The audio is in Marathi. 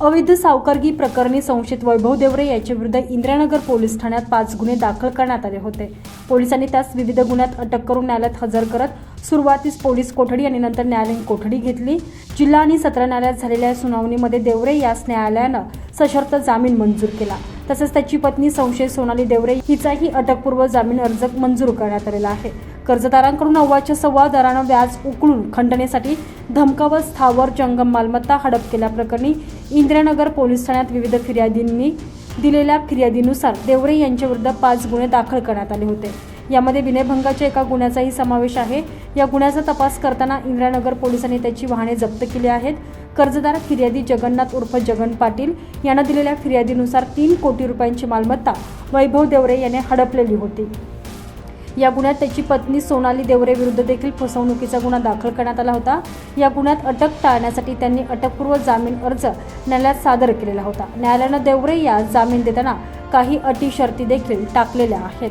अवैध सावकारगी प्रकरणी संशयित वैभव देवरे याच्याविरुद्ध इंदिरानगर पोलीस ठाण्यात पाच गुन्हे दाखल करण्यात आले होते. पोलिसांनी त्यास विविध गुन्ह्यात अटक करून न्यायालयात हजर करत सुरुवातीस पोलीस कोठडी आणि नंतर न्यायालयीन कोठडी घेतली. जिल्हा आणि सत्र न्यायालयात झालेल्या सुनावणीमध्ये देवरे यास न्यायालयानं सशर्त जामीन मंजूर केला. तसंच त्याची पत्नी संशय सोनाली देवरे हिचाही अटकपूर्व जामीन अर्ज मंजूर करण्यात आलेला आहे. कर्जदारांकडून अव्वाच्या सव्वा दरानं व्याज उकळून खंडणेसाठी धमकावत स्थावर जंगम मालमत्ता हडप केल्याप्रकरणी इंदिरानगर पोलीस ठाण्यात विविध फिर्यादींनी दिलेल्या फिर्यादीनुसार देवरे यांच्याविरुद्ध पाच गुन्हे दाखल करण्यात आले होते. यामध्ये विनयभंगाच्या एका गुन्ह्याचाही समावेश आहे. या गुन्ह्याचा तपास करताना इंदिरानगर पोलिसांनी त्याची वाहने जप्त केली आहेत. कर्जदार फिर्यादी जगन्नाथ उर्फ जगन पाटील यांना दिलेल्या फिर्यादीनुसार तीन कोटी रुपयांची मालमत्ता वैभव देवरे याने हडपलेली होती. या गुन्ह्यात त्याची पत्नी सोनाली देवरे विरुद्ध देखील फसवणुकीचा गुन्हा दाखल करण्यात आला होता. या गुन्ह्यात अटक टाळण्यासाठी त्यांनी अटकपूर्व जामीन अर्ज न्यायालयात सादर केलेला होता. न्यायालयानं देवरे या जामीन देताना काही अटी शर्ती देखील टाकलेल्या आहेत.